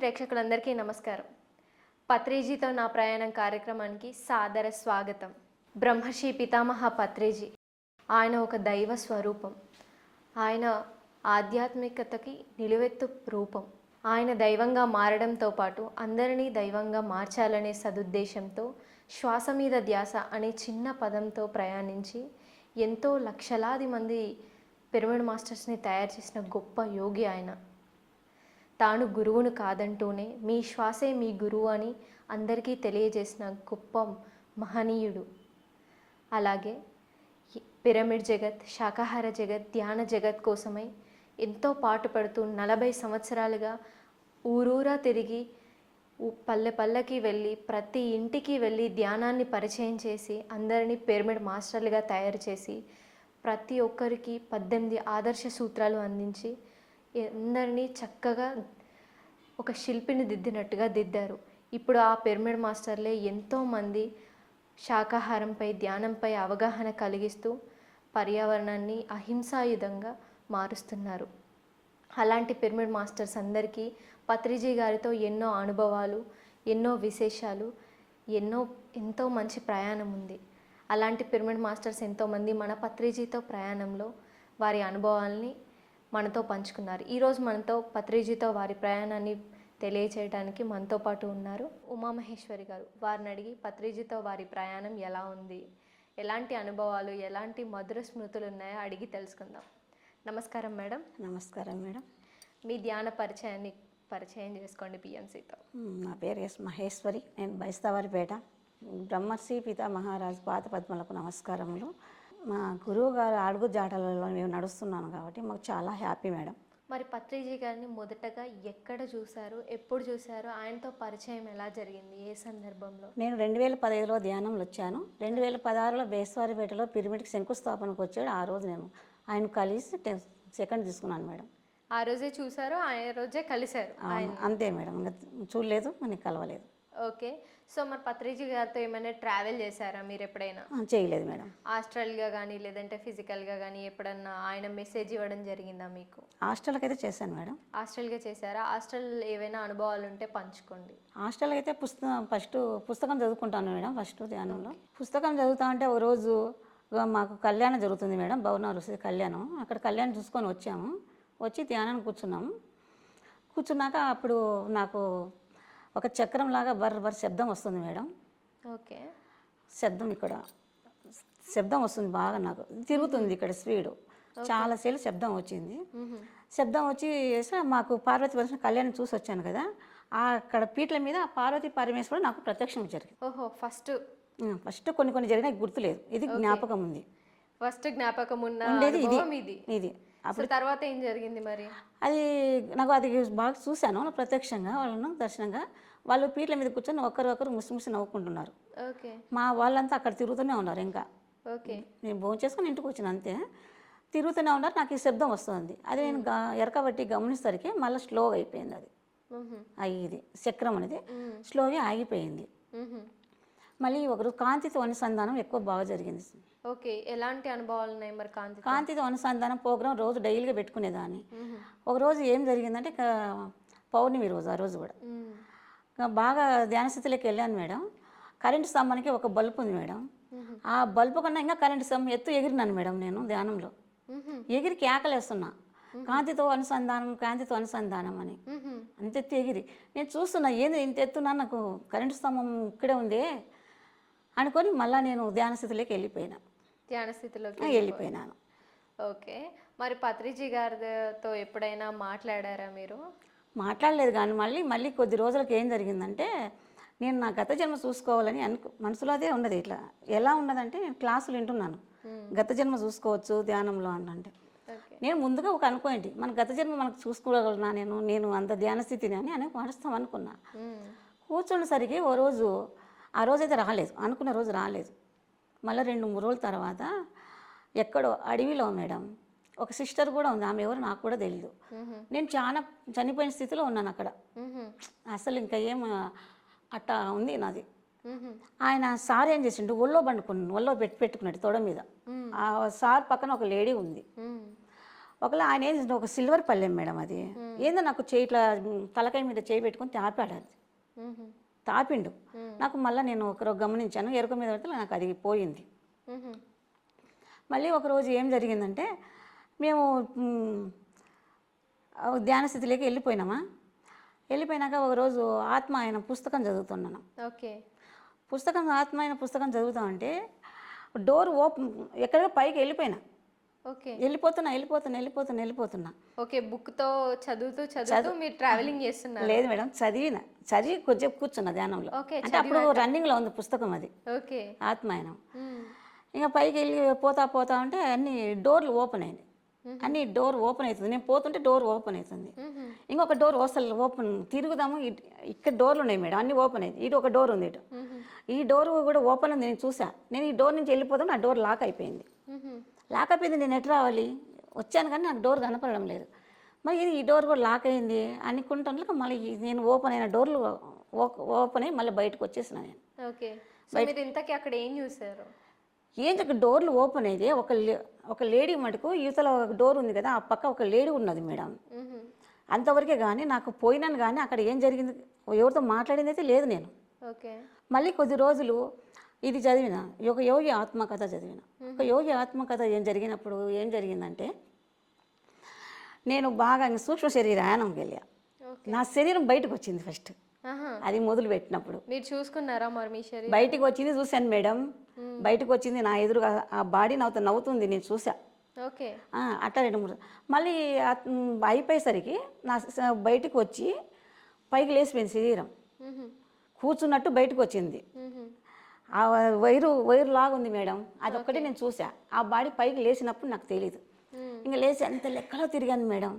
ప్రేక్షకులందరికీ నమస్కారం. పత్రిజీతో నా ప్రయాణం కార్యక్రమానికి సాదర స్వాగతం. బ్రహ్మర్షి పితామహ పత్రిజీ. ఆయన ఒక దైవ స్వరూపం. ఆయన ఆధ్యాత్మికతకి నిలువెత్తు రూపం. ఆయన దైవంగా మారడంతో పాటు అందరినీ దైవంగా మార్చాలనే సదుద్దేశంతో శ్వాస మీద ధ్యాస అనే చిన్న పదంతో ప్రయాణించి ఎంతో లక్షలాది మంది పిరమిడ్ మాస్టర్స్ని తయారు చేసిన గొప్ప యోగి ఆయన. తాను గురువును కాదంటూనే మీ శ్వాసే మీ గురువు అని అందరికీ తెలియజేసిన గొప్ప మహనీయుడు. అలాగే పిరమిడ్ జగత్ శాకాహార జగత్ ధ్యాన జగత్ కోసమై ఎంతో పాటుపడుతూ నలభై సంవత్సరాలుగా ఊరూరా తిరిగి పల్లె పల్లెకి వెళ్ళి ప్రతి ఇంటికి వెళ్ళి ధ్యానాన్ని పరిచయం చేసి అందరినీ పిరమిడ్ మాస్టర్లుగా తయారు చేసి ప్రతి ఒక్కరికి పద్దెనిమిది ఆదర్శ సూత్రాలు అందించి అందరినీ చక్కగా ఒక శిల్పిని దిద్దినట్టుగా దిద్దారు. ఇప్పుడు ఆ పిరమిడ్ మాస్టర్లే ఎంతోమంది శాకాహారంపై ధ్యానంపై అవగాహన కలిగిస్తూ పర్యావరణాన్ని అహింసాయుధంగా మారుస్తున్నారు. అలాంటి పిరమిడ్ మాస్టర్స్ అందరికీ పత్రిజీ గారితో ఎన్నో అనుభవాలు ఎన్నో విశేషాలు ఎన్నో ఎంతో మంచి ప్రయాణం ఉంది. అలాంటి పిరమిడ్ మాస్టర్స్ ఎంతోమంది మన పత్రిజీతో ప్రయాణంలో వారి అనుభవాల్ని మనతో పంచుకున్నారు. ఈరోజు మనతో పత్రిజీతో వారి ప్రయాణాన్ని తెలియచేయడానికి మనతో పాటు ఉన్నారు ఉమామహేశ్వరి గారు. వారిని అడిగి పత్రిజీతో వారి ప్రయాణం ఎలా ఉంది? ఎలాంటి అనుభవాలు ఎలాంటి మధుర స్మృతులు ఉన్నాయో అడిగి తెలుసుకుందాం. నమస్కారం మేడం. నమస్కారం మేడం. మీ ధ్యాన పరిచయాన్ని పరిచయం చేసుకోండి పిఎంసితో. నా పేరు ఎస్ మహేశ్వరి. నేను బైస్తావారిపేట. బ్రహ్మర్షి పిత మహారాజ్ పాత పద్మలకు నమస్కారములు. మా గురువు గారు అడుగు జాటలలో మేము నడుస్తున్నాను కాబట్టి మాకు చాలా హ్యాపీ మేడం. మరి పత్రిజీ గారిని మొదటగా ఎక్కడ చూశారు ఎప్పుడు చూశారు ఆయనతో పరిచయం ఎలా జరిగింది ఏ సందర్భంలో? నేను రెండు వేల పదహైదులో ధ్యానంలో వచ్చాను. రెండు వేల పదహారులో బేస్వారిపేటలో పిరమిడ్కి శంకుస్థాపనకు వచ్చాడు. ఆ రోజు నేను ఆయన కలిసి టెన్ సెకండ్ తీసుకున్నాను మేడం. ఆ రోజే చూశారు ఆ రోజే కలిశారు అంతే మేడం. ఇంకా చూడలేదు మనకి కలవలేదు. ఓకే. సో మరి పత్రిజీ గారితో ఏమైనా ట్రావెల్ చేశారా మీరు ఎప్పుడైనా? చేయలేదు మేడం. ఆస్ట్రల్గా కానీ లేదంటే ఫిజికల్గా కానీ ఎప్పుడన్నా ఆయన మెసేజ్ ఇవ్వడం జరిగిందా మీకు? హాస్టల్కి అయితే చేశాను మేడం. హాస్టల్గా చేశారా? హాస్టల్ ఏవైనా అనుభవాలు ఉంటే పంచుకోండి. హాస్టల్ అయితే పుస్తకం ఫస్ట్ పుస్తకం చదువుకుంటాను మేడం ఫస్ట్ ధ్యానంలో పుస్తకం చదువుతా ఉంటే ఓ రోజు మాకు కళ్యాణం జరుగుతుంది మేడం భవన ఋషి కళ్యాణం. అక్కడ కళ్యాణం చూసుకొని వచ్చాము. వచ్చి ధ్యానానికి కూర్చున్నాము. కూర్చున్నాక అప్పుడు నాకు ఒక చక్రం లాగా బర్ర బర్ర శబ్దం వస్తుంది మేడం. ఓకే. శబ్దం ఇక్కడ శబ్దం వస్తుంది బాగా నాకు. తిరుగుతుంది ఇక్కడ స్పీడు. చాలాసేపు శబ్దం వచ్చింది. శబ్దం వచ్చి వేసి మాకు పార్వతి పరమేశ్వర కళ్యాణం చూసి వచ్చాను కదా. ఆ అక్కడ పీటల మీద ఆ పార్వతి పరమేశ్వరుడు నాకు ప్రత్యక్షం జరిగింది. ఓహో ఫస్ట్ ఫస్ట్ కొన్ని కొన్ని జరిగినాయి గుర్తులేదు. ఇది జ్ఞాపకం ఉంది. ఫస్ట్ జ్ఞాపకం ఉన్న ఉండేది ఇది. ఇది. సో తర్వాత ఏం జరిగింది మరి? అది నాకు అది బాగా చూశాను ప్రత్యక్షంగా వాళ్ళను దర్శనంగా. వాళ్ళు పీటల మీద కూర్చొని ఒకరు ఒకరు ముసి ముసి నవ్వుకుంటున్నారు. ఓకే. మా వాళ్ళంతా అక్కడ తిరుగుతూనే ఉన్నారు ఇంకా. ఓకే. నేను భోజనం చేసుకొని ఇంటికి వచ్చిన అంతే. తిరుగుతూనే ఉన్నారు నాకు ఈ శబ్దం వస్తుంది. అది నేను ఎరకబట్టి గమనిస్తరికి మళ్ళీ స్లోగా అయిపోయింది అది. మ్మ్హ. అయ్యి ఇది చక్రం అనేది. స్లోగా ఆగిపోయింది. మళ్ళీ ఒకరు కాంతితో అనుసంధానం ఎక్కువ బాగా జరిగింది. ఓకే ఎలాంటి అనుభవాలు ఉన్నాయి మరి కాంతి కాంతితో అనుసంధానం ప్రోగ్రాం రోజు డైలీగా పెట్టుకునేదాన్ని. ఒక రోజు ఏం జరిగిందంటే పౌర్ణమి రోజు ఆ రోజు కూడా. బాగా ధ్యాన స్థితిలోకి వెళ్ళాను మేడం. కరెంటు స్తంభానికి ఒక బల్బు ఉంది మేడం. ఆ బల్బు కన్నా ఇంకా కరెంటు స్తంభం ఎత్తు ఎగిరినాను మేడం నేను ధ్యానంలో. ఎగిరి కేకలేస్తున్నా కాంతితో అనుసంధానం కాంతితో అనుసంధానం అని. మ్మ్హ. అంత ఎత్తు ఎగిరి. నేను చూస్తున్నా ఏంది ఇంత ఎత్తున్నా నాకు కరెంటు స్తంభం ఇక్కడే ఉంది. అనుకొని మళ్ళీ నేను ధ్యాన స్థితిలోకి వెళ్ళిపోయినా. ధ్యాన స్థితిలోకి వెళ్ళిపోయినాను. ఓకే. మరి పత్రిజీ గారితో ఎప్పుడైనా మాట్లాడారా మీరు? మాట్లాడలేదు కానీ మళ్ళీ మళ్ళీ కొద్ది రోజులకి ఏం జరిగిందంటే నేను నా గత జన్మ చూసుకోవాలని అనుకు మనసులో అదే ఉన్నది ఇట్లా. ఎలా ఉన్నదంటే నేను క్లాసులు వింటున్నాను. గత జన్మ చూసుకోవచ్చు ధ్యానంలో అని అంటే. నేను ముందుగా ఒక అనుకోండి మన గత జన్మ మనకు చూసుకోగలనా నేను నేను అంత ధ్యాన స్థితిని అని అని మారుస్తాం అనుకున్నా. మ్మ్. కూర్చునేసరికి ఓ రోజు ఆ రోజైతే రాలేదు. అనుకున్న రోజు రాలేదు. మళ్ళీ రెండు మూడు రోజుల తర్వాత ఎక్కడో అడవిలో మేడం ఒక సిస్టర్ కూడా ఉంది. ఆమె ఎవరు నాకు కూడా తెలియదు నేను చాలా చనిపోయిన స్థితిలో ఉన్నాను అక్కడ. అసలు ఇంకా ఏం అట్టా ఉంది నాది. ఆయన సార్ ఏం చేసిండు. ఒళ్ళో పండుకున్నాను ఒళ్ళో పెట్టి పెట్టుకున్నాడు తొడ మీద. ఆ సార్ పక్కన ఒక లేడీ ఉంది. ఒకవేళ ఆయన ఏం చేసిండు? ఒక సిల్వర్ పల్లెం మేడం అది. ఏందో నాకు చేయి ఇట్లా తలకాయ మీద చేయి పెట్టుకొని తాపాడు అది. తాపిండు. నాకు మళ్ళీ నేను ఒకరోజు గమనించాను ఎరుక మీద పెడితే నాకు అది పోయింది. మళ్ళీ ఒకరోజు ఏం జరిగిందంటే మేము ధ్యాన స్థితిలోకి వెళ్ళిపోయినామా. వెళ్ళిపోయినాక ఒకరోజు ఆత్మ ఆయన పుస్తకం చదువుతున్నాను. ఓకే. పుస్తకం ఆత్మ ఆయన పుస్తకం చదువుతా ఉంటే డోర్ ఓపెన్ ఎక్కడికో పైకి వెళ్ళిపోయినా. ఓకే. వెళ్ళిపోతున్నా వెళ్ళిపోతున్నా వెళ్ళిపోతున్నా వెళ్ళిపోతున్నా. ఓకే బుక్తో చదువుతూ చదువుతూ మీరు ట్రావెలింగ్ చేస్తున్నారు. లేదు మేడం చదివిన చదివి కొంచెం కూర్చున్నా ధ్యానంలో. అంటే అప్పుడు రన్నింగ్లో ఉంది పుస్తకం అది. ఓకే. ఆత్మ ఆయన ఇంకా పైకి వెళ్ళి పోతా పోతా ఉంటే అన్ని డోర్లు ఓపెన్ అయినాయి అన్ని డోర్ ఓపెన్ అవుతుంది. నేను పోతుంటే డోర్ ఓపెన్ అవుతుంది. ఇంకొక డోర్ అసలు ఓపెన్ తిరుగుదాము ఇక్కడ డోర్లు ఉన్నాయి మేడం అన్ని ఓపెన్ అయింది ఇటు ఒక డోర్ ఉంది ఇటు. ఈ డోర్ కూడా ఓపెన్ ఉంది నేను చూసా. నేను ఈ డోర్ నుంచి వెళ్ళిపోతాను ఆ డోర్ లాక్ అయిపోయింది. లాక్ అయిపోయింది నేను ఎటు రావాలి? వచ్చాను కానీ నాకు డోర్ కనపడడం లేదు. మరి ఇది ఈ డోర్ కూడా లాక్ అయింది అనుకుంటాను మళ్ళీ నేను ఓపెన్ అయిన డోర్లు ఓపెన్ అయ్యి మళ్ళీ బయటకు వచ్చేసిన నేను. ఓకే. మీరు ఇంతకీ అక్కడ ఏం చూసారు ఏం చెప్పి డోర్లు ఓపెన్ అయితే ఒక లే- ఒక లేడీ మటుకు యువతల ఒక డోర్ ఉంది కదా ఆ పక్క ఒక లేడీ ఉన్నది మేడం. అంతవరకే కానీ నాకు పోయినాను కానీ అక్కడ ఏం జరిగింది? ఎవరితో మాట్లాడింది అయితే లేదు నేను. ఓకే. మళ్ళీ కొద్ది రోజులు ఇది చదివిన ఒక యోగి ఆత్మకథ చదివిన. ఒక యోగి ఆత్మకథ ఏం జరిగినప్పుడు ఏం జరిగిందంటే నేను బాగా సూక్ష్మ శరీరానంకి వెళ్ళా నా శరీరం బయటకు వచ్చింది ఫస్ట్. అది మొదలు పెట్టినప్పుడు మీరు చూసుకున్నారా మరి మీ శరీరం? బయటికి వచ్చింది చూశాను మేడం. బయటకు వచ్చింది నా ఎదురుగా ఆ బాడీ నవ్వుతూ నవ్వుతుంది నేను చూసా ఓకే. అట్లా రెండు మూడు మళ్ళీ అయిపోయేసరికి నా బయటికి వచ్చి పైకి లేచిపోయింది శరీరం. కూర్చున్నట్టు బయటకు వచ్చింది. ఆ వైరు వైరు లాగుంది మేడం. అదొక్కటి నేను చూసా ఆ బాడీ పైకి లేచినప్పుడు నాకు తెలియదు. ఇంకా లేచి అంత లెక్కలో తిరిగాను మేడం.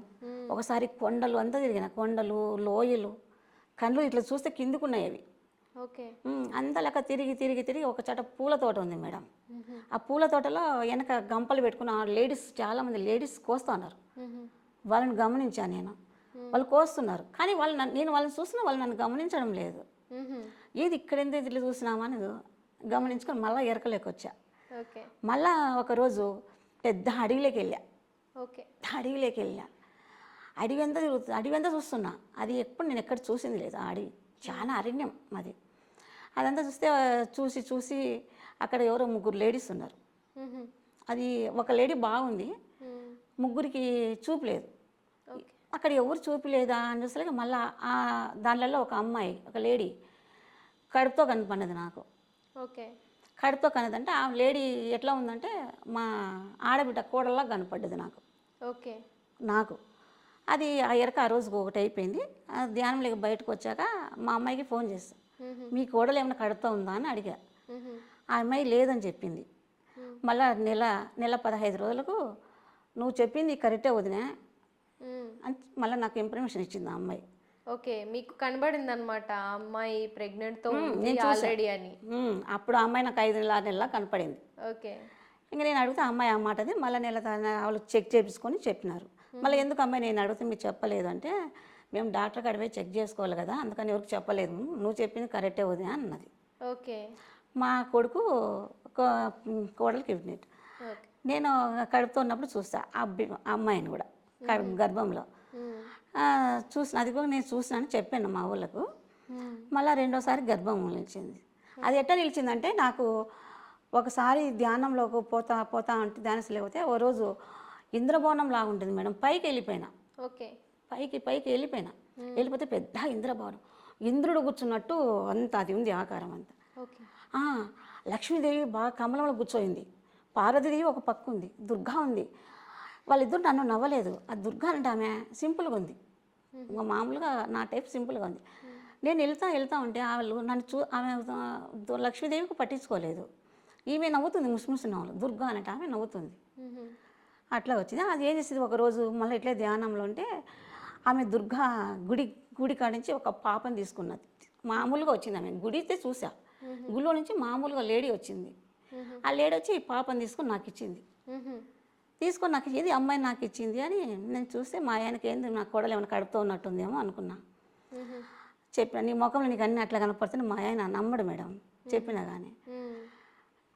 ఒకసారి కొండలు అంతా తిరిగిన. కొండలు లోయలు కళ్ళు ఇట్లా చూస్తే కిందికున్నాయి అవి. అంతా లెక్క తిరిగి తిరిగి తిరిగి ఒక చోట పూల తోట ఉంది మేడం. ఆ పూల తోటలో వెనక గంపలు పెట్టుకున్న ఆ లేడీస్ చాలామంది లేడీస్ కోస్తా ఉన్నారు. వాళ్ళని గమనించాను నేను. వాళ్ళు కోస్తున్నారు. కానీ వాళ్ళు నేను వాళ్ళని చూసినా వాళ్ళు నన్ను గమనించడం లేదు. ఏది ఇక్కడ ఎంత ఇట్లా చూసినామా అని గమనించుకొని మళ్ళీ ఎరకలేక వచ్చా ఓకే. మళ్ళా ఒకరోజు పెద్ద అడవిలోకి వెళ్ళా ఓకే. అడవిలోకి వెళ్ళా అడవి అంతా తిరుగుతుంది అడవి అంతా చూస్తున్నా. అది ఎప్పుడు నేను ఎక్కడ చూసింది లేదు ఆ అడవి. చాలా అరణ్యం అది. అదంతా చూస్తే చూసి చూసి అక్కడ ఎవరో ముగ్గురు లేడీస్ ఉన్నారు. అది ఒక లేడీ బాగుంది. ముగ్గురికి చూపు లేదు. అక్కడ ఎవరు చూపు లేదా అని చూసలేక మళ్ళీ ఆ దానిలలో ఒక అమ్మాయి ఒక లేడీ కడుపుతో కనపడినది నాకు. ఓకే. కడుపుతో కనదంటే ఆ లేడీ ఎట్లా ఉందంటే మా ఆడబిడ్డ కోడల్లా కనపడ్డది నాకు. ఓకే. నాకు. అది ఆ ఎరక ఆ రోజుకి ఒకటి అయిపోయింది. ధ్యానంలోకి బయటకు వచ్చాక మా అమ్మాయికి ఫోన్ చేస్తాను మ్మ్. మీ కోడలు ఏమైనా కడుపుతో ఉందా అని అడిగా. ఆ అమ్మాయి లేదని చెప్పింది. మళ్ళా నెల నెల పదహైదు రోజులకు నువ్వు చెప్పింది కరెక్టే వదినా. అని మళ్ళీ నాకు ఇన్ఫర్మేషన్ ఇచ్చింది ఆ అమ్మాయి. ఓకే మీకు కనబడింది అనమాట అమ్మాయి ప్రెగ్నెంట్తో నేను. ఆల్రెడీ అని. అప్పుడు ఆ అమ్మాయి నాకు ఐదు నెలల ఆరు నెలల కనపడింది. ఓకే. ఇంకా నేను అడిగితే అమ్మాయి ఆ మాటది మళ్ళీ నెల వాళ్ళు చెక్ చేపించుకొని చెప్పినారు. మళ్ళీ ఎందుకు అమ్మాయి నేను అడిగితే మీరు చెప్పలేదు అంటే మేము డాక్టర్ కాడ పోయి చెక్ చేసుకోవాలి కదా అందుకని ఎవరికి చెప్పలేదు. నువ్వు చెప్పింది కరెక్టే వదినా అన్నది. ఓకే. మా కొడుకు కో- కోడలికి ఇవ్వనట్టు ఓకే. నేను కడుపుతో ఉన్నప్పుడు చూస్తా ఆ అబ్బి- ఆ అమ్మాయిని కూడా గర్భంలో. చూసిన అది కూడా నేను చూసినాను చెప్పాను మా ఊళ్ళకు. మళ్ళీ రెండోసారి గర్భం నిలిచింది. అది ఎట్లా నిలిచిందంటే నాకు ఒకసారి ధ్యానంలోకి పోతా పోతా అంటే ధ్యానం లేకపోతే ఓ రోజు ఇంద్రభవనం లాగా ఉంటుంది మేడం పైకి వెళ్ళిపోయినా. ఓకే. పైకి పైకి వెళ్ళిపోయినా. వెళ్ళిపోతే పెద్ద ఇంద్రభవనం. ఇంద్రుడు కూర్చున్నట్టు అంత అది ఉంది ఆకారం అంతా. లక్ష్మీదేవి బాగా కమలంలో కూర్చోయింది. పార్వతీదేవి ఒక పక్క ఉంది దుర్గా ఉంది. వాళ్ళిద్దరు నన్ను నవ్వలేదు. ఆ దుర్గా అంటే ఆమె సింపుల్గా ఉంది. ఇంకా మామూలుగా నా టైప్ సింపుల్గా ఉంది. నేను వెళ్తా వెళ్తా ఉంటే వాళ్ళు నన్ను చూ ఆమె లక్ష్మీదేవికి పట్టించుకోలేదు. ఈమె నవ్వుతుంది ముసిముసి నవ్వులు. దుర్గా అంటే ఆమె నవ్వుతుంది. అట్లా వచ్చింది. అది ఏం చేసింది? ఒకరోజు మళ్ళీ ఇట్లే ధ్యానంలో ఉంటే ఆమె దుర్గా గుడి గుడి కాడ నుంచి ఒక పాపని తీసుకున్నది. మామూలుగా వచ్చింది ఆమె. గుడి అయితే చూసా. గుడిలో నుంచి మామూలుగా లేడీ వచ్చింది. ఆ లేడీ వచ్చి ఈ పాపని తీసుకుని నాకు ఇచ్చింది. తీసుకొని నాకు ఇది అమ్మాయి నాకు ఇచ్చింది అని నేను చూస్తే మా ఆయనకి ఏంది నా కోడలు ఏమైనా కడుపుతో ఉన్నట్టుందేమో అనుకున్నా. చెప్పిన నీ ముఖంలో నీకు అన్నీ అట్లా కనపడుతుంది మా ఆయన నమ్మడు మేడం చెప్పినా కానీ.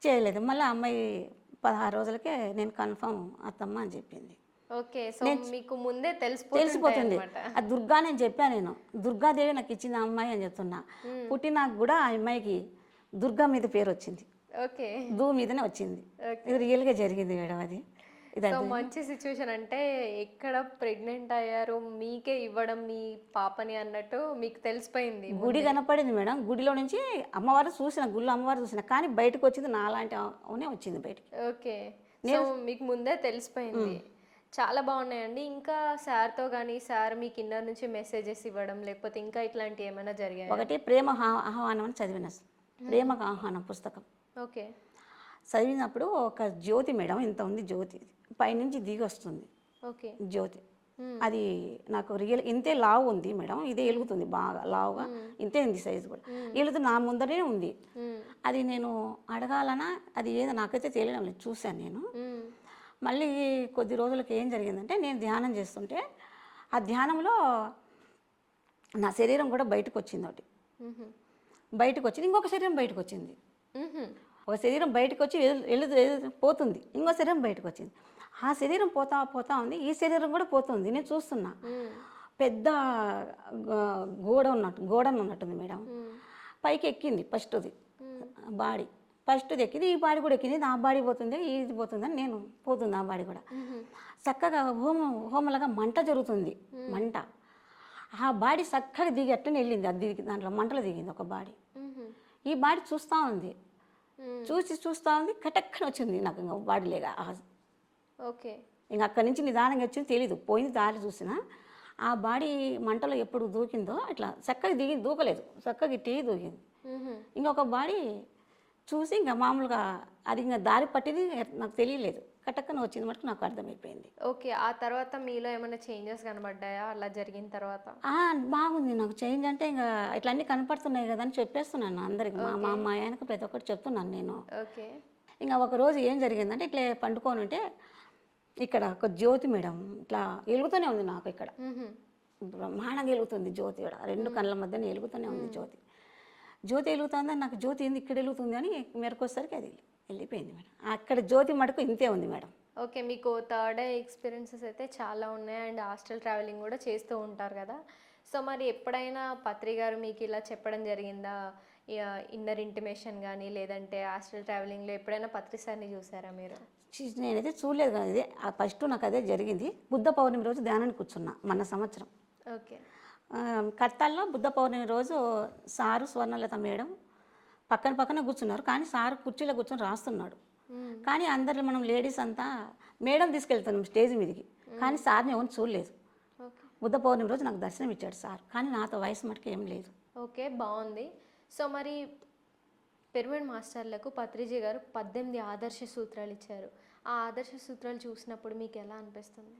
చేయలేదు. మళ్ళీ అమ్మాయి పదహారు రోజులకే నేను కన్ఫర్మ్ అత్తమ్మ అని చెప్పింది. మీకు ముందే తెలిసిపోతుంది. అది దుర్గా నేను చెప్పాను నేను. దుర్గాదేవి నాకు ఇచ్చింది ఆ అమ్మాయి అని చెప్తున్నా. పుట్టినాక కూడా ఆ అమ్మాయికి దుర్గా మీద పేరు వచ్చింది. ఓకే. దూ మీదనే వచ్చింది. ఇది రియల్గా జరిగింది మేడం అది. మంచి సిచ్యువేషన్ అంటే ఎక్కడ ప్రెగ్నెంట్ అయ్యారు మీకే ఇవ్వడం మీ పాపని అన్నట్టు మీకు తెలిసిపోయింది గుడి కనపడింది మేడం. గుడిలో నుంచి అమ్మవారు చూసిన గుళ్ళు అమ్మవారు చూసిన కానీ బయటకు వచ్చింది నాలాంటి అవునే వచ్చింది బయటికి. ఓకే. సో మీకు ముందే తెలిసిపోయింది. చాలా బాగున్నాయండి. ఇంకా సార్తో కానీ సార్ మీకు ఇన్నర్ నుంచి మెసేజెస్ ఇవ్వడం లేకపోతే ఇంకా ఇట్లాంటివి ఏమైనా జరిగాయి? ఒకటి ప్రేమ ఆహ్- ఆహ్వానం అని చదివిన ప్రేమకు ఆహ్వానం పుస్తకం. ఓకే. చదివినప్పుడు ఒక జ్యోతి మేడం ఇంత ఉంది జ్యోతి పైనుంచి దిగి వస్తుంది ఓకే. జ్యోతి. అది నాకు రియల్ ఇంతే లావు ఉంది మేడం ఇదే వెలుగుతుంది బాగా లావుగా ఇంతే ఉంది సైజు కూడా. వెలుగుతుంది నా ముందరే ఉంది. అది నేను అడగాలనా అది ఏదో నాకైతే తెలియడం లేదు చూశాను నేను. మళ్ళీ కొద్ది రోజులకి ఏం జరిగిందంటే నేను ధ్యానం చేస్తుంటే ఆ ధ్యానంలో నా శరీరం కూడా బయటకు వచ్చింది ఒకటి. బయటకు వచ్చింది ఇంకొక శరీరం బయటకు వచ్చింది. ఒక శరీరం బయటకు వచ్చి వెలు- పోతుంది. ఇంకో శరీరం బయటకు వచ్చింది ఆ శరీరం పోతా పోతా ఉంది. ఈ శరీరం కూడా పోతుంది. నేను చూస్తున్నా. పెద్ద గోడ ఉన్నట్టు గోడను ఉన్నట్టుంది మేడం. పైకి ఎక్కింది ఫస్ట్ది. బాడీ. ఫస్ట్ది ఎక్కింది. ఈ బాడీ కూడా ఎక్కింది. నా బాడీ పోతుంది ఇది పోతుందని నేను పోతుంది ఆ బాడీ కూడా. చక్కగా హోమ హోమలాగా మంట జరుగుతుంది. మంట. ఆ బాడీ చక్కగా దిగి అట్టనే వెళ్ళింది. అది దిగి దాంట్లో మంటలు దిగింది ఒక బాడీ. ఈ బాడీ చూస్తూ ఉంది. చూసి చూస్తూ ఉంది కటక్కన వచ్చింది నాకు ఇంకా బాడీ లేక ఓకే ఇంక అక్కడి నుంచి నిదానంగా వచ్చింది తెలీదు. పోయింది దారి చూసిన ఆ బాడీ మంటలో ఎప్పుడు దూకిందో ఇట్లా చక్కగా దిగి దూకలేదు. చక్కగా ఇట్టి దూకింది. మ్మ్. ఇంకొక బాడీ చూసి ఇంకా మామూలుగా అది ఇంకా దారి పట్టింది నాకు తెలియలేదు. కటక్కన వచ్చింది మటుకు నాకు అర్థమైపోయింది. ఓకే ఆ తర్వాత మీలో ఏమైనా చేంజెస్ కనబడ్డాయా? అలా జరిగిన తర్వాత? బాగుంది. నాకు చేంజ్ అంటే ఇంకా ఇట్లా అన్నీ కనపడుతున్నాయి కదా అని చెప్పేస్తున్నాను అందరికి. మా మా మా ఆయనకు ప్రతి ఒక్కటి చెప్తున్నాను నేను. ఓకే. ఇంకా ఒక రోజు ఏం జరిగిందంటే ఇట్లా పండుకొని ఉంటే ఇక్కడ ఒక జ్యోతి మేడం ఇట్లా వెలుగుతూనే ఉంది నాకు ఇక్కడ. బ్రహ్మాండంగా వెలుగుతుంది జ్యోతి కూడా. రెండు కళ్ళ మధ్యన వెలుగుతూనే ఉంది జ్యోతి. జ్యోతి వెలుగుతుందని నాకు జ్యోతి ఏంది ఇక్కడ వెలుగుతుంది అని మెరకొసరికి అది వెళ్ళిపోయింది మేడం. అక్కడ జ్యోతి మటుకు ఇంతే ఉంది మేడం. ఓకే మీకు థర్డ్ డే ఎక్స్పీరియన్సెస్ అయితే చాలా ఉన్నాయి అండ్ హాస్టల్ ట్రావెలింగ్ కూడా చేస్తూ ఉంటారు కదా. సో మరి ఎప్పుడైనా పత్రి గారు మీకు ఇలా చెప్పడం జరిగిందా? ఇన్నర్ ఇంటిమేషన్ కానీ లేదంటే హాస్టల్ ట్రావెలింగ్లో ఎప్పుడైనా పత్రి సార్ని చూసారా మీరు? నేనైతే చూడలేదు కానీ ఇదే ఫస్ట్ నాకు అదే జరిగింది. బుద్ధ పౌర్ణమి రోజు ధ్యానానికి కూర్చున్నా మన సంవత్సరం. ఓకే. కట్టాల్లో బుద్ధ పౌర్ణమి రోజు సారు స్వర్ణలత మేడం పక్కన పక్కన కూర్చున్నారు. కానీ సారు కుర్చీలో కూర్చొని రాస్తున్నాడు. కానీ అందరిలో మనం లేడీస్ అంతా మేడం తీసుకెళ్తున్నాం స్టేజ్ మీదకి. కానీ సార్ని ఎవరిని చూడలేదు. బుద్ధ పౌర్ణమి రోజు నాకు దర్శనం ఇచ్చాడు సార్. కానీ నాతో వయసు మటుకు ఏం లేదు. ఓకే బాగుంది. సో మరి పిరమిడ్ మాస్టర్లకు పత్రిజీ గారు పద్దెనిమిది ఆదర్శ సూత్రాలు ఇచ్చారు. ఆ ఆదర్శ సూత్రాలు చూసినప్పుడు మీకు ఎలా అనిపిస్తుంది?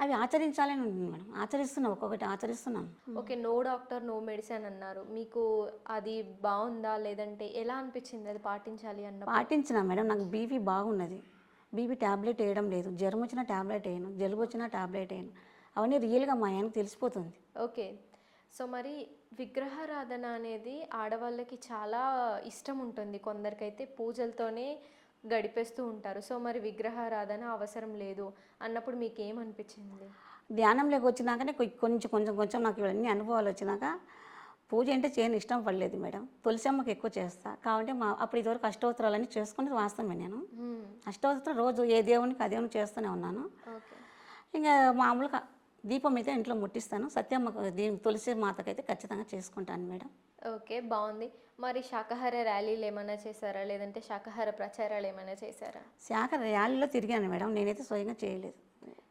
అవి ఆచరించాలని ఉంది మేడం. ఆచరిస్తున్నాం ఒక్కొక్కటి ఆచరిస్తున్నాం. Okay no doctor no medicine అన్నారు. మీకు అది బాగుందా లేదంటే ఎలా అనిపించింది? అది పాటించాలి అన్న పాటించిన మేడం నాకు బీపీ బాగున్నది. బీపీ ట్యాబ్లెట్ వేయడం లేదు. జ్వరం వచ్చిన ట్యాబ్లెట్ వేయను జలుబు వచ్చిన ట్యాబ్లెట్ వేయను. అవన్నీ రియల్గా మా ఆయనకు తెలిసిపోతుంది. ఓకే. సో మరి విగ్రహారాధన అనేది ఆడవాళ్ళకి చాలా ఇష్టం ఉంటుంది. కొందరికైతే పూజలతోనే గడిపేస్తూ ఉంటారు. సో మరి విగ్రహారాధన అవసరం లేదు అన్నప్పుడు మీకు ఏమనిపించింది ధ్యానంలోకి వచ్చినాకనే కొంచెం కొంచెం కొంచెం నాకు ఇవన్నీ అనుభవాలు వచ్చినాక పూజ అంటే చేయని ఇష్టం పడలేదు మేడం. తులసమ్మకి ఎక్కువ చేస్తా. కాబట్టి మా అప్పుడు ఇదివరకు అష్టోత్తరాలన్నీ చేసుకునేది వాస్తవమే నేను. అష్టోత్తరం రోజు ఏ దేవునికి ఆ దేవునికి చేస్తూనే ఉన్నాను. ఇంకా మామూలుగా దీపం అయితే ఇంట్లో ముట్టిస్తాను. సత్యమ్మకు దీని తులసి మాతకైతే ఖచ్చితంగా చేసుకుంటాను మేడం. ఓకే బాగుంది. మరి శాకాహార ర్యాలీలు ఏమైనా చేశారా? లేదంటే శాకాహార ప్రచారాలు ఏమైనా చేశారా? శాఖ ర్యాలీలో తిరిగాను మేడం. నేనైతే స్వయంగా చేయలేదు.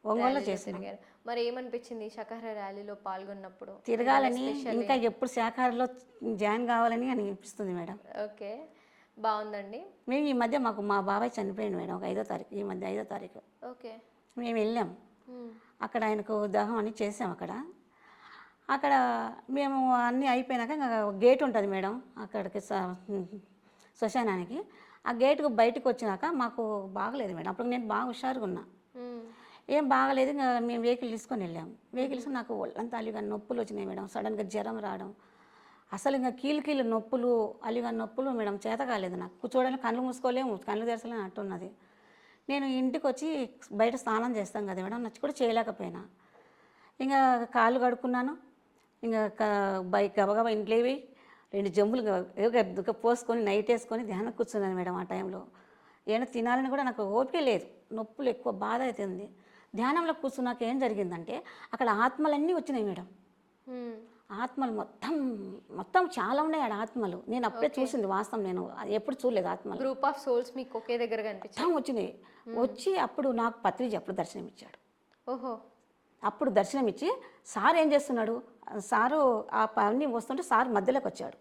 ఒంగోలులో తిరిగారు. మరి ఏమనిపించింది శాకాహార ర్యాలీలో పాల్గొన్నప్పుడు? తిరగాలని ఇంకా ఎప్పుడు శాఖలో జాయిన్ కావాలని అనిపిస్తుంది మేడం. ఓకే. బాగుందండి. మేము ఈ మధ్య మాకు మా బాబాయ్ చనిపోయింది మేడం. ఒక ఐదో తారీఖు ఈ మధ్య ఐదో తారీఖు. ఓకే. మేము వెళ్ళాం. అక్కడ ఆయనకు దహం అని చేసాం అక్కడ. అక్కడ మేము అన్నీ అయిపోయినాక ఇంకా గేట్ ఉంటుంది మేడం అక్కడికి స- శ్మశానానికి. ఆ గేటుకు బయటకు వచ్చినాక మాకు బాగలేదు మేడం. అప్పుడు నేను బాగా హుషారుగా ఉన్నా. ఏం బాగలేదు ఇంకా మేము వెహికల్ తీసుకొని వెళ్ళాము వెహికల్ తీసుకొని నాకు ఒళ్ళంతా అలిగా నొప్పులు వచ్చినాయి మేడం. సడన్గా జ్వరం రావడం. అసలు ఇంకా కీలు కీలు నొప్పులు అలిగా నొప్పులు మేడం చేత కాలేదు నాకు. కూర్చోవడానికి కళ్ళు మూసుకోలేము కళ్ళు తెరచలేము అట్టున్నది నేను ఇంటికి వచ్చి బయట స్నానం చేస్తాం కదా మేడం నచ్చి కూడా చేయలేకపోయినా. ఇంకా కాళ్ళు కడుక్కున్నాను. ఇంకా బైక్ గబగబా ఇంట్లో పోయి రెండు జంబులు గ- పోసుకొని నైట్ వేసుకొని ధ్యానం కూర్చున్నాను మేడం ఆ టైంలో. ఏమైనా తినాలని కూడా నాకు ఓపిక లేదు. నొప్పులు ఎక్కువ బాధ అవుతుంది ధ్యానంలో కూర్చున్నాక ఏం జరిగిందంటే అక్కడ ఆత్మలన్నీ వచ్చినాయి మేడం. ఆత్మలు మొత్తం మొత్తం చాలా ఉన్నాయి ఆడ ఆత్మలు. నేను అప్పుడే చూసింది వాస్తవం నేను. అది ఎప్పుడు చూడలేదు ఆత్మలు. గ్రూప్ ఆఫ్ సోల్స్ మీకు ఒకే దగ్గర మొత్తం వచ్చినాయి. వచ్చి అప్పుడు నాకు పత్రిజ అప్పుడు దర్శనం ఇచ్చాడు ఓహో. అప్పుడు దర్శనం ఇచ్చి సార్ ఏం చేస్తున్నాడు? సారు ఆ పని వస్తుంటే సార్ మధ్యలోకి వచ్చాడు.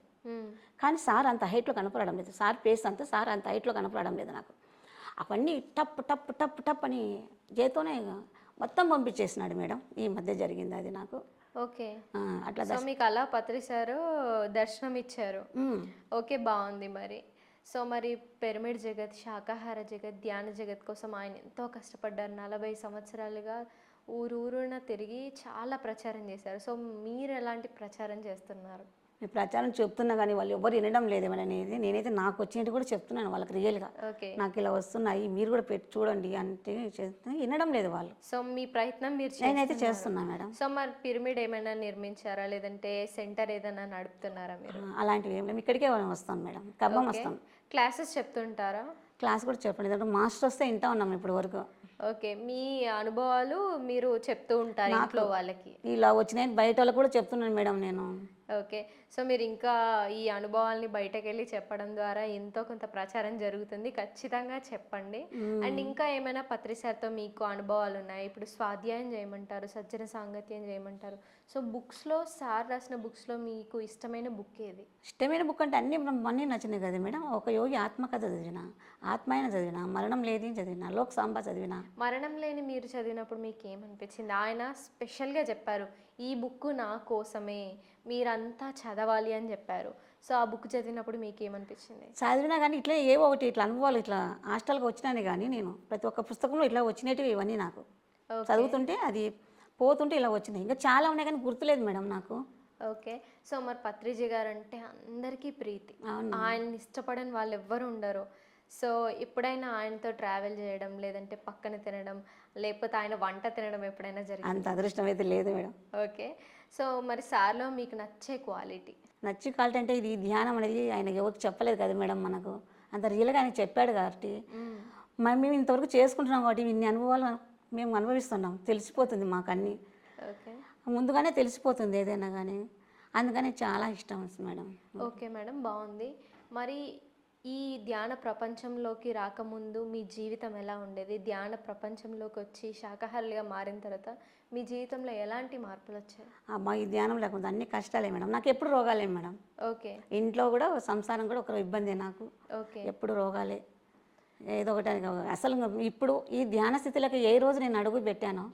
కానీ సార్ అంత హైట్లో కనపడడం లేదు. సార్ ఫేస్ అంతా సార్ అంత హైట్లో కనపడడం లేదు నాకు. అవన్నీ టప్ టప్ టప్ టప్ అని చేతోనే మొత్తం పంపించేసినాడు మేడం. ఈ మధ్య జరిగింది అది నాకు. ఓకే. అట్లా సో మీకు అలా పత్రి సారు దర్శనం ఇచ్చారు. ఓకే బాగుంది మరి. సో మరి పిరమిడ్ జగత్ శాకాహార జగత్ ధ్యాన జగత్ కోసం ఆయన ఎంతో కష్టపడ్డారు. నలభై సంవత్సరాలుగా ఊరు ఊరున తిరిగి చాలా ప్రచారం చేశారు. సో మీరు ఎలాంటి ప్రచారం చేస్తున్నారు? ఈ ప్రచారం చెప్తున్నా కానీ వాళ్ళు ఎవరు వినడం లేదేమని అనేది. నేనైతే నాకు వచ్చినట్టు కూడా చెప్తున్నాను వాళ్ళకి రియల్గా. ఓకే. నాకు ఇలా వస్తున్నాయి మీరు కూడా పెట్టి చూడండి అంటే చేస్తే వినడం లేదు వాళ్ళు. సో మీ ప్రయత్నం మీరు నేనైతే. చేస్తున్నా మేడం. సో మరి పిరమిడ్ ఏమైనా నిర్మించారా? లేదంటే సెంటర్ ఏదైనా నడుపుతున్నారా మీరు? అలాంటివి ఏం లేవు. ఇక్కడికే వస్తాం మేడం. ఖమ్మం వస్తాం. క్లాసెస్ చెప్తుంటారా? క్లాస్ కూడా చెప్పండి. ఎందుకంటే మాస్టర్ వస్తే వింటా ఉన్నాం ఇప్పటి వరకు. ఓకే. మీ అనుభవాలు మీరు చెప్తూ ఉంటారు ఇంట్లో వాళ్ళకి. ఇలా వచ్చినాయి. బయట వాళ్ళకి కూడా చెప్తున్నాను మేడం నేను. ఓకే. సో మీరు ఇంకా ఈ అనుభవాల్ని బయటకు వెళ్ళి చెప్పడం ద్వారా ఎంతో కొంత ప్రచారం జరుగుతుంది. ఖచ్చితంగా చెప్పండి. అండ్ ఇంకా ఏమైనా పత్రిసార్తో మీకు అనుభవాలు ఉన్నాయి ఇప్పుడు స్వాధ్యాయం చేయమంటారు సజ్జన సాంగత్యం చేయమంటారు. సో బుక్స్లో సార్ రాసిన బుక్స్లో మీకు ఇష్టమైన బుక్ ఏది? ఇష్టమైన బుక్ అంటే అన్ని అన్నీ నచ్చినాయి కదా మేడం. ఒక యోగి ఆత్మకథ చదివిన ఆత్మాయన చదివిన మరణం లేది చదివిన లోక్ సాంబా చదివిన. మరణం లేని మీరు చదివినప్పుడు మీకు ఏమనిపించింది ఆయన స్పెషల్గా చెప్పారు ఈ బుక్ నా కోసమే మీరంతా చదవాలి అని చెప్పారు. సో ఆ బుక్ చదివినప్పుడు మీకు ఏమనిపించింది చదివినా కానీ ఇట్లా ఏవో ఒకటి ఇట్లా అనుభవాలు ఇట్లా హాస్టల్కి వచ్చినానే కానీ నేను ప్రతి ఒక్క పుస్తకంలో ఇట్లా వచ్చినవి ఇవన్నీ నాకు. చదువుతుంటే అది పోతుంటే ఇలా వచ్చినాయి. ఇంకా చాలా ఉన్నాయి కానీ గుర్తులేదు మేడం నాకు. ఓకే. సో మరి పత్రిజీ గారు అంటే అందరికీ ప్రీతి. ఆయన్ని ఇష్టపడని వాళ్ళు ఎవ్వరు ఉండరు. సో ఎప్పుడైనా ఆయనతో ట్రావెల్ చేయడం లేదంటే పక్కన తినడం లేకపోతే ఆయన వంట తినడం ఎప్పుడైనా జరిగింది? అంత అదృష్టం అయితే లేదు మేడం. ఓకే. సో మరి సార్లో మీకు నచ్చే క్వాలిటీ? నచ్చి కాల్ట్ అంటే ఇది ధ్యానం అనేది ఆయన ఎవరికి చెప్పలేదు కదా మేడం మనకు. అంత రియల్గా ఆయన చెప్పాడు కాబట్టి. మరి మేము ఇంతవరకు చేసుకుంటున్నాం కాబట్టి ఇన్ని అనుభవాలు మేము అనుభవిస్తున్నాం. తెలిసిపోతుంది మాకు అన్నీ ఓకే. ముందుగానే తెలిసిపోతుంది ఏదైనా కానీ. అందుకని చాలా ఇష్టం మేడం. ఓకే మేడం బాగుంది. మరి ఈ ధ్యాన ప్రపంచంలోకి రాకముందు మీ జీవితం ఎలా ఉండేది? ధ్యాన ప్రపంచంలోకి వచ్చి శాకాహారులుగా మారిన తర్వాత మీ జీవితంలో ఎలాంటి మార్పులు వచ్చాయి? అమ్మా ఈ ధ్యానం లేకుండా అన్ని కష్టాలే మేడం. నాకు ఎప్పుడు రోగాలే మేడం. ఓకే. ఇంట్లో కూడా సంసారం కూడా ఒక ఇబ్బంది నాకు. ఓకే. ఎప్పుడు రోగాలే. ఏదో ఒకటి. అసలు ఇప్పుడు ఈ ధ్యాన స్థితిలోకి ఏ రోజు నేను అడుగు పెట్టానో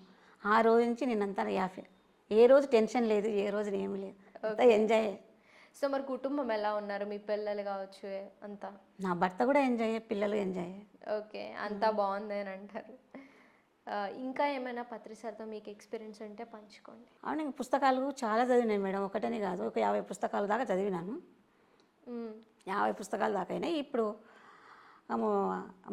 ఆ రోజు నుంచి నేనంతా యాఫీ. ఏ రోజు టెన్షన్ లేదు ఏ రోజు ఏమీ లేదు. ఎంజాయ్. సో మరి కుటుంబం ఎలా ఉన్నారు? మీ పిల్లలు కావచ్చు అంతా. నా భర్త కూడా ఎంజాయ్ పిల్లలు ఎంజాయ్ ఓకే అంతా బాగుంది అని అంటారు. ఇంకా ఏమైనా పత్రిసార్తో మీకు ఎక్స్పీరియన్స్ ఉంటే పంచుకోండి. అవును ఇంక పుస్తకాలు చాలా చదివినాయి మేడం. ఒకటని కాదు ఒక యాభై పుస్తకాల దాకా చదివినాను. యాభై పుస్తకాల దాకా అయినాయి. ఇప్పుడు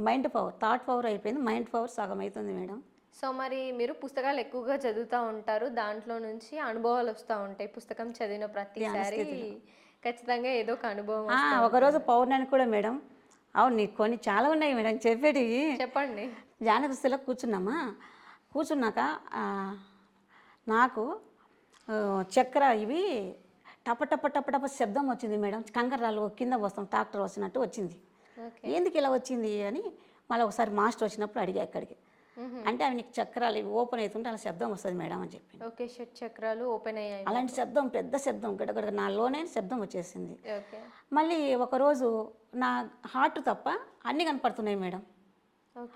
మైండ్ పవర్ థాట్ పవర్ అయిపోయింది. మైండ్ పవర్ సగం అవుతుంది మేడం. సో మరి మీరు పుస్తకాలు ఎక్కువగా చదువుతూ ఉంటారు. దాంట్లో నుంచి అనుభవాలు వస్తూ ఉంటాయి. పుస్తకం చదివిన ప్రతిసారి ఖచ్చితంగా ఏదో ఒక అనుభవం ఒకరోజు పౌర్ణానికి కూడా మేడం. అవును నీకు కొన్ని చాలా ఉన్నాయి మేడం. చెప్పేటివి. చెప్పండి. జానకస్తులో కూర్చున్నామా? కూర్చున్నాక నాకు చక్ర ఇవి టప టప టప టప శబ్దం వచ్చింది మేడం. కంకర్రాలు కింద వస్తాం ట్రాక్టర్ వచ్చినట్టు వచ్చింది. ఎందుకు ఇలా వచ్చింది అని మళ్ళీ ఒకసారి మాస్టర్ వచ్చినప్పుడు అడిగా ఎక్కడికి అంటే అవి నీకు చక్రాలు ఇవి ఓపెన్ అవుతుంటే అలా శబ్దం వస్తుంది మేడం అని చెప్పి ఓకే షట్ చక్రాలు ఓపెన్ అయ్యాయి అలాంటి శబ్దం పెద్ద శబ్దం గడగడ నాలోనే శబ్దం వచ్చేసింది. మళ్ళీ ఒకరోజు నా హార్ట్ తప్ప అన్నీ కనపడుతున్నాయి మేడం.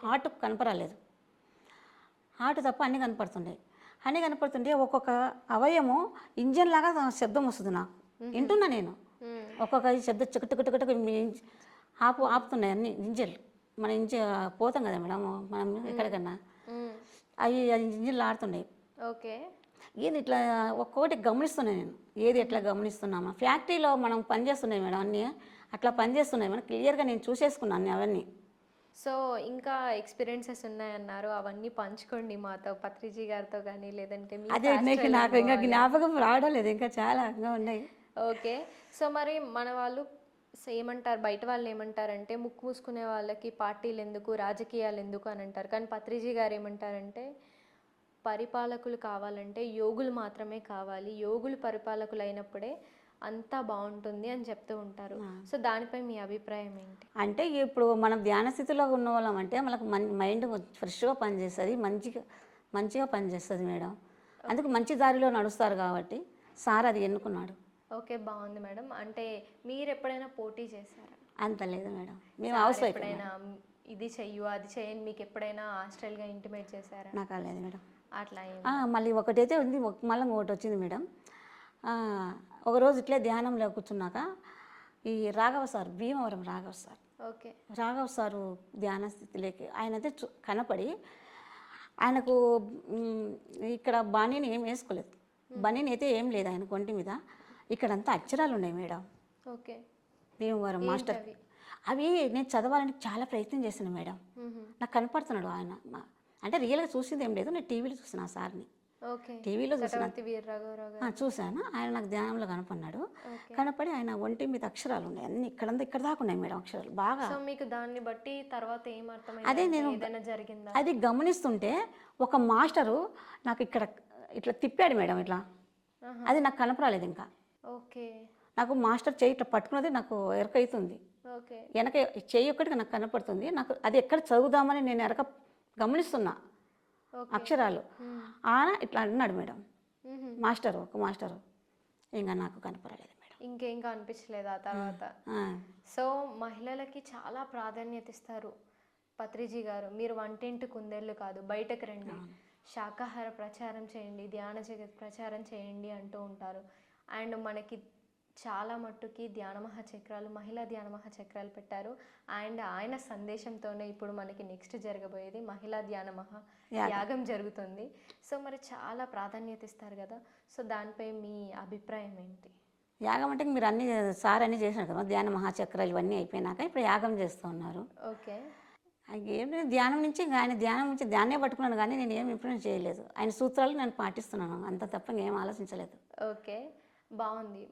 హార్ట్ కనపరాలేదు హార్ట్ తప్ప అన్నీ కనపడుతున్నాయి. అన్నీ కనపడుతుంటే ఒక్కొక్క అవయము ఇంజన్ లాగా శబ్దం వస్తుంది నాకు. వింటున్నా నేను. ఒక్కొక్క శబ్దం చుక్క టుక టుక టుక ఇంజ్- ఆపు ఆపుతున్నాయి అన్ని ఇంజన్లు. మన ఇంజ పోతాం కదా మేడం మనం ఎక్కడికన్నా. అవి ఇంజిన్లు ఆడుతున్నాయి ఓకే. ఈయన ఇట్లా ఒక్కొక్కటి గమనిస్తున్నాను నేను. ఏది ఎట్లా గమనిస్తున్నామా ఫ్యాక్టరీలో మనం పనిచేస్తున్నాయి మేడం అన్నీ అట్లా పనిచేస్తున్నాయి మేడం. క్లియర్గా నేను చూసేసుకున్నాను అవన్నీ. సో ఇంకా ఎక్స్పీరియన్సెస్ ఉన్నాయన్నారు. అవన్నీ పంచుకోండి మాతో పత్రిజీ గారితో కానీ లేదంటే అదే నీకు ఇంకా? జ్ఞాపకం రావడం లేదు. ఇంకా చాలా ఉన్నాయి. ఓకే. సో మరి మన వాళ్ళు ఏమంటారు బయట వాళ్ళు ఏమంటారంటే ముక్కు మూసుకునే వాళ్ళకి పార్టీలు ఎందుకు రాజకీయాలు ఎందుకు అని అంటారు. కానీ పత్రిజీ గారు ఏమంటారంటే పరిపాలకులు కావాలంటే యోగులు మాత్రమే కావాలి. యోగులు పరిపాలకులు అయినప్పుడే అంతా బాగుంటుంది అని చెప్తూ ఉంటారు. సో దానిపై మీ అభిప్రాయం ఏంటి? అంటే ఇప్పుడు మనం ధ్యాన స్థితిలో ఉన్న వాళ్ళం అంటే మనకు మన మైండ్ ఫ్రెష్గా పనిచేస్తుంది మంచిగా మంచిగా పనిచేస్తుంది మేడం. అందుకు మంచి దారిలో నడుస్తారు కాబట్టి సార్ అది ఎన్నుకున్నాడు? ఓకే బాగుంది మేడం. అంటే మీరు ఎప్పుడైనా పోటీ చేశారా? అంత లేదు మేడం. మేము హౌస్ వైఫ్ ఎప్పుడైనా ఇది చెయ్యు అది చేయని మీకు ఎప్పుడైనా హాస్టల్గా ఇంటిమేట్ చేశారా? నాకు అది లేదు మేడం. అట్లా ఆ, మళ్ళీ ఒకటైతే ఉంది ఒక- మళ్ళీ ఒకటి వచ్చింది మేడం. ఆ, ఒకరోజు ఇట్లే ధ్యానంలో కూర్చున్నాక ఈ Raghava sir Bhimavaram Raghava sir. Okay. Raghav sir ధ్యాన స్థితిలోకి ఆయన అయితే చూ- కనపడి ఆయనకు మ్, ఇక్కడ బాణీని ఏం వేసుకోలేదు. బనీని అయితే ఏం లేదు ఆయన కొంటి మీద. ఇక్కడంతా అక్షరాలు ఉన్నాయి మేడం. ఓకే. భీమవరం మాస్టర్. అవి? నేను చదవాలని చాలా ప్రయత్నం చేశాను మేడం. నాకు కనపడుతున్నాడు ఆయన. అంటే రియల్గా చూసింది ఏం లేదు నేను టీవీలో చూసిన ఆ సార్ని. ఓకే. టీవీలో చూసిన చూశాను. ఆయన నాకు ధ్యానంలో కనపడినాడు. కనపడి ఆయన ఒంటి మీద అక్షరాలు ఉన్నాయి అన్ని ఇక్కడంతా ఇక్కడ దాకా ఉన్నాయి మేడం అక్షరాలు. బాగా మీకు దాన్ని బట్టి తర్వాత అదే నేను- జరిగిందా? అది గమనిస్తుంటే ఒక మాస్టరు నాకు ఇక్కడ ఇట్లా తిప్పాడు మేడం ఇట్లా. అది నాకు కనపరాలేదు ఇంకా. ఓకే. నాకు మాస్టర్ చేయి ఇట్లా పట్టుకున్నది నాకు ఎరకైతుంది. ఓకే. వెనక చెయ్యి ఒక్కటి నాకు కనపడుతుంది. నాకు అది ఎక్కడ చదువుదామని నేను ఎరక గమనిస్తున్నా. ఓకే. అక్షరాలు. ఆయన ఇట్లా అన్నాడు మేడం. మాస్టరు ఒక మాస్టరు. ఇంకా నాకు కనపడలేదు మేడం. ఇంకేం కనిపించలేదు ఆ తర్వాత? సో మహిళలకి చాలా ప్రాధాన్యత ఇస్తారు పత్రిజీ గారు. మీరు వంటింటి కుందేళ్ళు కాదు బయటకు రండి. శాకాహార ప్రచారం చేయండి ధ్యాన జగత్ ప్రచారం చేయండి అంటూ ఉంటారు. అండ్ మనకి చాలా మట్టుకి ధ్యాన మహాచక్రాలు మహిళా ధ్యాన మహాచక్రాలు పెట్టారు. అండ్ ఆయన సందేశంతోనే ఇప్పుడు మనకి నెక్స్ట్ జరగబోయేది మహిళా ధ్యాన మహా యాగం. జరుగుతుంది. సో మరి చాలా ప్రాధాన్యత ఇస్తారు కదా. సో దానిపై మీ అభిప్రాయం ఏంటి? యాగం అంటే మీరు అన్ని సార్ అన్ని చేసినారు కదా ధ్యాన మహాచక్రాలు ఇవన్నీ అయిపోయినాక ఇప్పుడు యాగం చేస్తూ ఉన్నారు. ఓకే. ఏం లేదు ధ్యానం నుంచి ఆయన ధ్యానం నుంచి ధ్యానే పట్టుకున్నాను కానీ నేను ఏం ఇంప్రూవ్ చేయలేదు. ఆయన సూత్రాలు నేను పాటిస్తున్నాను అంత తప్ప ఏం ఆలోచించలేదు. ఓకే. బాగుంది.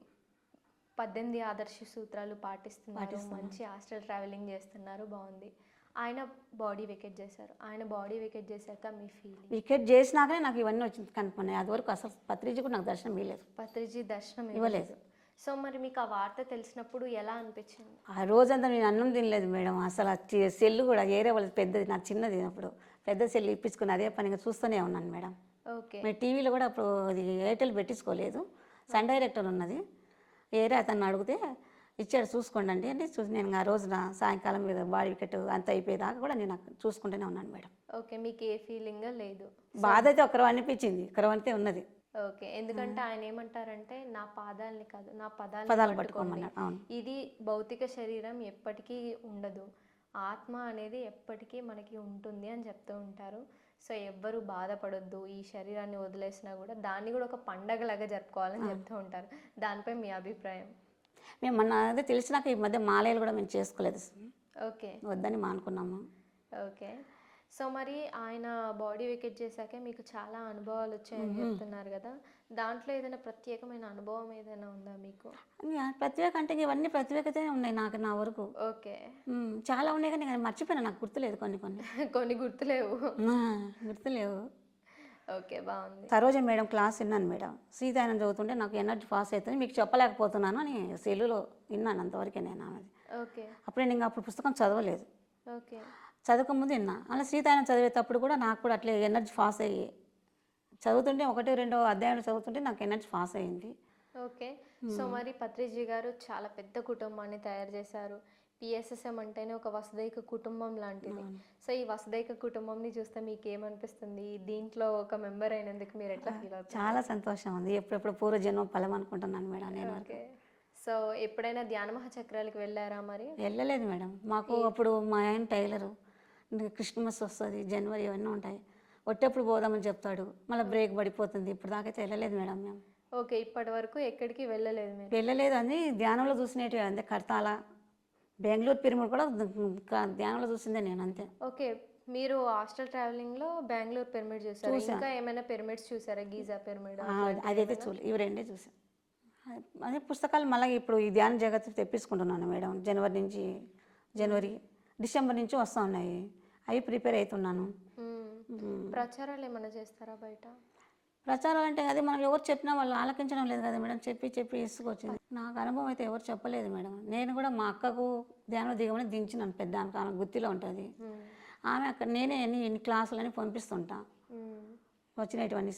పద్దెనిమిది ఆదర్శ సూత్రాలు పాటిస్తున్నారు మంచి హాస్టల్ ట్రావెలింగ్ చేస్తున్నారు బాగుంది. ఆయన బాడీ వెకెట్ చేశారు. ఆయన బాడీ వెకెట్ చేశాక మీ ఫీలింగ్ వికెట్ చేసినాకనే నాకు ఇవన్నీ వచ్చింది కనుక్కున్నాయి. అది వరకు అసలు పత్రిక కూడా నాకు దర్శనం ఇవ్వలేదు. పత్రిజీ దర్శనం ఇవ్వలేదు. సో మరి మీకు ఆ వార్త తెలిసినప్పుడు ఎలా అనిపించింది? ఆ రోజంతా నేను అన్నం తినలేదు మేడం. అసలు ఆ సెల్లు కూడా ఏరే వాళ్ళది పెద్దది నాకు చిన్నది అప్పుడు. పెద్ద సెల్ ఇప్పించుకుని అదే పనిగా చూస్తూనే ఉన్నాను మేడం. ఓకే. మేము టీవీలో కూడా అప్పుడు అది ఎయిర్టెల్ పెట్టించుకోలేదు. సన్ డైరెక్టర్ ఉన్నది. ఏరే అతన్ని అడిగితే ఇచ్చాడు చూసుకోండి అండి అంటే చూసి నేను ఆ రోజున సాయంకాలం మీద బాడీ వికెట్ అంత అయిపోయేదాకా కూడా నేను చూసుకుంటూనే ఉన్నాను మేడం. ఓకే మీకు ఏ ఫీలింగ్ లేదు? బాధ అయితే ఒకరు అనిపించింది ఒకరు అంతే ఉన్నది. ఓకే ఎందుకంటే ఆయన ఏమంటారంటే నా పాదాలని కాదు నా పదాలు పదాలు పట్టుకోమన్నాడు అవును. ఇది భౌతిక శరీరం ఎప్పటికీ ఉండదు. ఆత్మ అనేది ఎప్పటికీ మనకి ఉంటుంది అని చెప్తూ ఉంటారు. సో ఎవ్వరు బాధపడొద్దు ఈ శరీరాన్ని వదిలేసినా కూడా దాన్ని కూడా ఒక పండగలాగా జరుపుకోవాలని చెప్తూ ఉంటారు. దానిపై మీ అభిప్రాయం? మేము మొన్న అదే తెలిసినాక ఈ మధ్య మాలయాలు కూడా మేము చేసుకోలేదు. ఓకే. వద్దని మానుకున్నాము. ఓకే. సో మరి ఆయన బాడీ వికెట్ చేశాకే మీకు చాలా అనుభవాలు వచ్చాయని చెప్తున్నారు కదా. దాంట్లో ఏదైనా ప్రత్యేకమైన అనుభవం ఏదైనా ఉందా మీకు? ప్రత్యేక అంటే ఇవన్నీ ప్రత్యేకతే ఉన్నాయి నాకు నా వరకు. ఓకే. చాలా ఉన్నాయి కానీ నేను మర్చిపోయినా నాకు గుర్తులేదు కొన్ని కొన్ని. కొన్ని గుర్తులేవు. గుర్తులేవు. ఓకే బాగుంది. సరోజ మేడం క్లాస్ విన్నాను మేడం. సీతాయనం చదువుతుంటే నాకు ఎనర్జీ పాస్ అవుతుంది మీకు చెప్పలేకపోతున్నాను అని సెల్లులో విన్నాను అంతవరకే నేను ఆమెది. ఓకే. అప్పుడు నేను ఇంకా అప్పుడు పుస్తకం చదవలేదు. ఓకే. చదవకముందు విన్నా. అలా సీతాయనం చదివేటప్పుడు కూడా నాకు కూడా అట్లే ఎనర్జీ పాస్ అయ్యి చదువుతుంటే ఒకటి రెండో అధ్యాయాలు చదువుతుంటే నాకు ఎనర్జీ పాస్ అయ్యింది ఓకే. సో మరి పత్రిజీ గారు చాలా పెద్ద కుటుంబాన్ని తయారు చేశారు. పిఎస్ఎస్ఎం అంటేనే ఒక వసుదైక కుటుంబం లాంటిది. సో ఈ వసుదైక కుటుంబంని చూస్తే మీకు ఏమనిపిస్తుంది దీంట్లో ఒక మెంబర్ అయినందుకు మీరు ఎట్లా ఫీల్ అవుతారు? చాలా సంతోషం ఉంది. ఎప్పుడెప్పుడు పూర్వజన్మ ఫలం అనుకుంటున్నాను మేడం నేను ఓకే. సో ఎప్పుడైనా ధ్యాన మహాచక్రాలకు వెళ్ళారా మరి? వెళ్ళలేదు మేడం. మాకు అప్పుడు మా ఆయన టైలరు. క్రిస్మస్ వస్తుంది జనవరి ఇవన్నీ ఉంటాయి. ఒట్టెప్పుడు పోదామని చెప్తాడు. మళ్ళీ బ్రేక్ పడిపోతుంది. ఇప్పుడు దాకైతే వెళ్ళలేదు మేడం మేము. ఓకే ఇప్పటి వరకు ఎక్కడికి వెళ్ళలేదు మీరు? వెళ్ళలేదు అని ధ్యానంలో చూసినట్టు అంతే. కడతాల బెంగళూరు పిరమిడ్ కూడా ధ్యానంలో చూసిందే నేను అంతే. ఓకే మీరు హాస్టల్ ట్రావెలింగ్లో బెంగళూరు పిరమిడ్ చూసారు? ఇంకా ఏమైనా పిరమిడ్స్ చూసారా? గీజా పిరమిడ్ అదైతే చూడలేదు ఇవి రెండే చూసాను అదే పుస్తకాలు మళ్ళీ ఇప్పుడు ఈ ధ్యాన జగత్తు తెప్పించుకుంటున్నాను మేడం. జనవరి నుంచి జనవరి డిసెంబర్ నుంచి వస్తూ ఉన్నాయి. అవి ప్రిపేర్ అవుతున్నాను. ప్రచారాలు ఏమైనా చేస్తారా బయట? ప్రచారాలు అంటే అదే మనం ఎవరు చెప్పినా వాళ్ళు ఆలకించడం లేదు కదా మేడం. చెప్పి చెప్పి ఇసుకొచ్చింది. నాకు అనుభవం అయితే ఎవరు చెప్పలేదు మేడం. నేను కూడా మా అక్కకు ధ్యానం దిగమని దించినాను పెద్ద ఆమె గుత్తిలో ఉంటుంది. ఆమె అక్కడ నేనే ఎన్ని ఎన్ని క్లాసులని పంపిస్తుంటా. వచ్చినటువంటి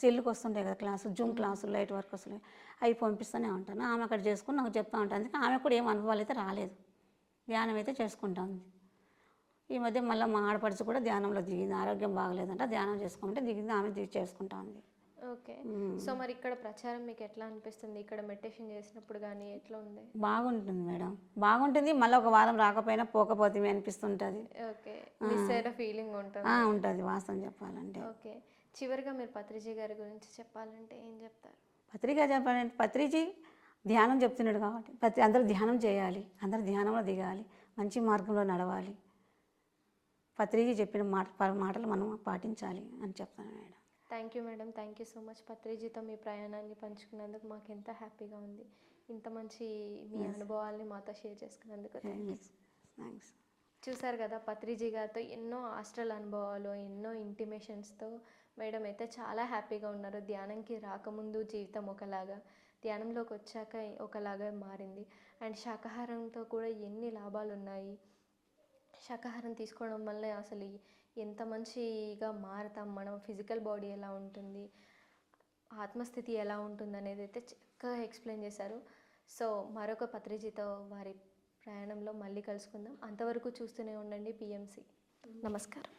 సెల్లుకి వస్తుంటాయి కదా క్లాసులు జూమ్ క్లాసులు లైట్ వర్క్ వస్తున్నాయి అవి పంపిస్తూనే ఉంటాను. ఆమె అక్కడ చేసుకుని నాకు చెప్తా ఉంటాను అందుకే ఆమె కూడా ఏం అనుభవాలు అయితే రాలేదు. ధ్యానం అయితే చేసుకుంటుంది ఈ మధ్య మళ్ళీ మా ఆడపడుచు కూడా ధ్యానంలో దిగింది. ఆరోగ్యం బాగలేదంట ధ్యానం చేసుకోమంటే దిగింది ఆమె దిగి చేసుకుంటా ఉంది ఓకే సో మరి ఇక్కడ ప్రచారం మీకు ఎట్లా అనిపిస్తుంది? ఇక్కడ మెడిటేషన్ చేసినప్పుడు కానీ ఎట్లా ఉంది? బాగుంటుంది మేడం. బాగుంటుంది మళ్ళీ ఒక వారం రాకపోయినా పోకపోతే అనిపిస్తుంటుంది. ఓకే. మిస్ అయిన ఫీలింగ్ ఉంటుంది. ఉంటుంది వాస్తవం చెప్పాలంటే. ఓకే. చివరిగా మీరు పత్రిజీ గారి గురించి చెప్పాలంటే ఏం చెప్తారు? పత్రిక చెప్పాలంటే పత్రిజీ ధ్యానం చెప్తున్నాడు కాబట్టి ప్రతి అందరూ ధ్యానం చేయాలి అందరూ ధ్యానంలో దిగాలి మంచి మార్గంలో నడవాలి. పత్రిజీ చెప్పిన మాట మాటలు మనం పాటించాలి అని చెప్తాను madam. Thank you madam thank you so much పత్రిజీతో మీ ప్రయాణాన్ని పంచుకున్నందుకు మాకు ఎంత హ్యాపీగా ఉంది. ఇంత మంచి మీ అనుభవాల్ని మాతో షేర్ చేసుకున్నందుకు థ్యాంక్స్ చూసారు కదా పత్రిజీ గారితో ఎన్నో హాస్టల్ అనుభవాలు ఎన్నో ఇంటిమేషన్స్తో మేడం అయితే చాలా హ్యాపీగా ఉన్నారు. ధ్యానంకి రాకముందు జీవితం ఒకలాగా ధ్యానంలోకి వచ్చాక ఒకలాగా మారింది. అండ్ శాకాహారంతో కూడా ఎన్ని లాభాలు ఉన్నాయి శాకాహారం తీసుకోవడం వల్ల అసలు ఎంత మంచిగా మారతాం మనం ఫిజికల్ బాడీ ఎలా ఉంటుంది ఆత్మస్థితి ఎలా ఉంటుంది అనేది అయితే చక్కగా ఎక్స్ప్లెయిన్ చేశారు. సో మరొక పత్రిజీతో వారి ప్రయాణంలో మళ్ళీ కలుసుకుందాం. అంతవరకు చూస్తూనే ఉండండి పిఎంసి. నమస్కారం.